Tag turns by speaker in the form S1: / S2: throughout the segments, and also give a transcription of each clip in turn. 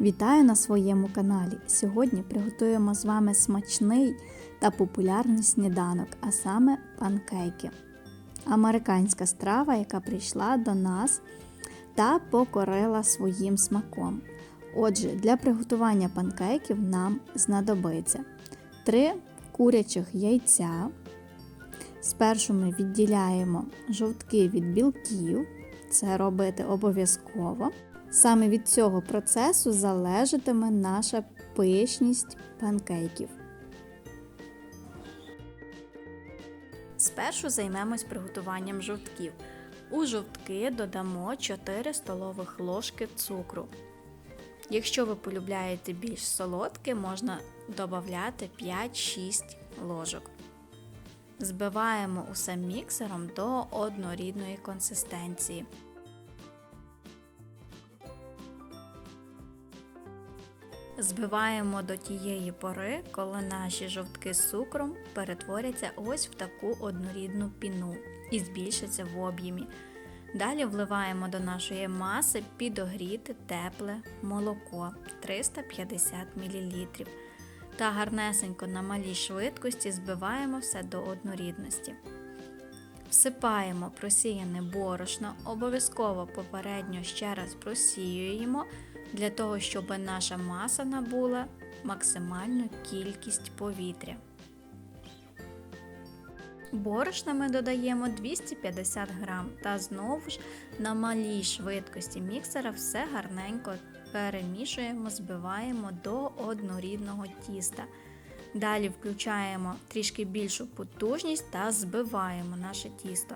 S1: Вітаю на своєму каналі. Сьогодні приготуємо з вами смачний та популярний сніданок, а саме панкейки. Американська страва, яка прийшла до нас та покорила своїм смаком. Отже, для приготування панкейків нам знадобиться 3 курячих яйця. Спершу ми відділяємо жовтки від білків, це робити обов'язково. Саме від цього процесу залежатиме наша пишність панкейків. Спершу займемось приготуванням жовтків. У жовтки додамо 4 столових ложки цукру. Якщо ви полюбляєте більш солодке, можна додати 5-6 ложок. Збиваємо усе міксером до однорідної консистенції. Збиваємо до тієї пори, коли наші жовтки з цукром перетворяться ось в таку однорідну піну і збільшаться в об'ємі. Далі вливаємо до нашої маси підогріте тепле молоко 350 мл та гарнесенько на малій швидкості збиваємо все до однорідності. Всипаємо просіяне борошно, обов'язково попередньо ще раз просіюємо для того, щоб наша маса набула максимальну кількість повітря. Борошна ми додаємо 250 грам та знову ж на малій швидкості міксера все гарненько перемішуємо, збиваємо до однорідного тіста. Далі включаємо трішки більшу потужність та збиваємо наше тісто.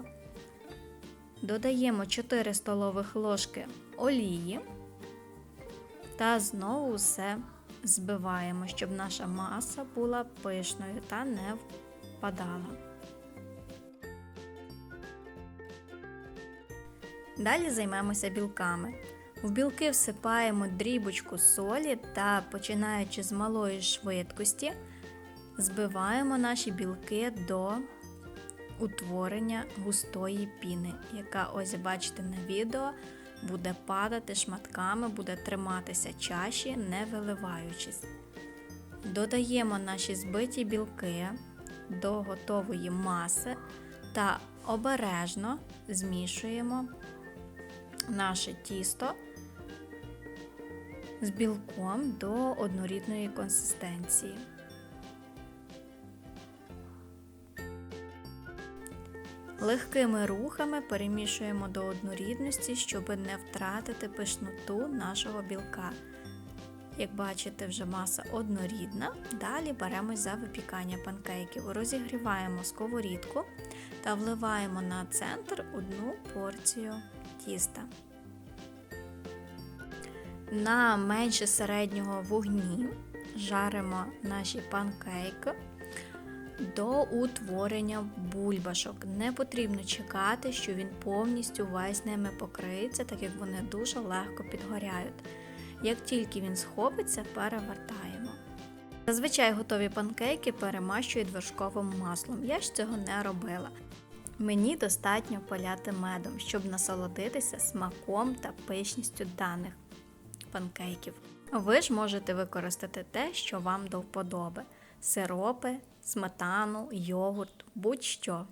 S1: Додаємо 4 столових ложки олії та знову все збиваємо, щоб наша маса була пишною та не впадала. Далі займемося білками. В білки всипаємо дрібочку солі та, починаючи з малої швидкості, збиваємо наші білки до утворення густої піни, яка, ось бачите на відео, буде падати шматками, буде триматися чаші, не виливаючись. Додаємо наші збиті білки до готової маси та обережно змішуємо наше тісто з білком до однорідної консистенції. Легкими рухами перемішуємо до однорідності, щоб не втратити пишноту нашого білка. Як бачите, вже маса однорідна. Далі беремось за випікання панкейків. Розігріваємо сковорідку та вливаємо на центр одну порцію тіста. На менше середнього вогні жаримо наші панкейки до утворення бульбашок. Не потрібно чекати, що він повністю весь ними покриється, так як вони дуже легко підгоряють. Як тільки він схопиться, перевертаємо. Зазвичай готові панкейки перемащують вершковим маслом. Я ж цього не робила. Мені достатньо поляти медом, щоб насолодитися смаком та пишністю даних панкейків. Ви ж можете використати те, що вам до вподоби: сиропи, сметану, йогурт, будь-що.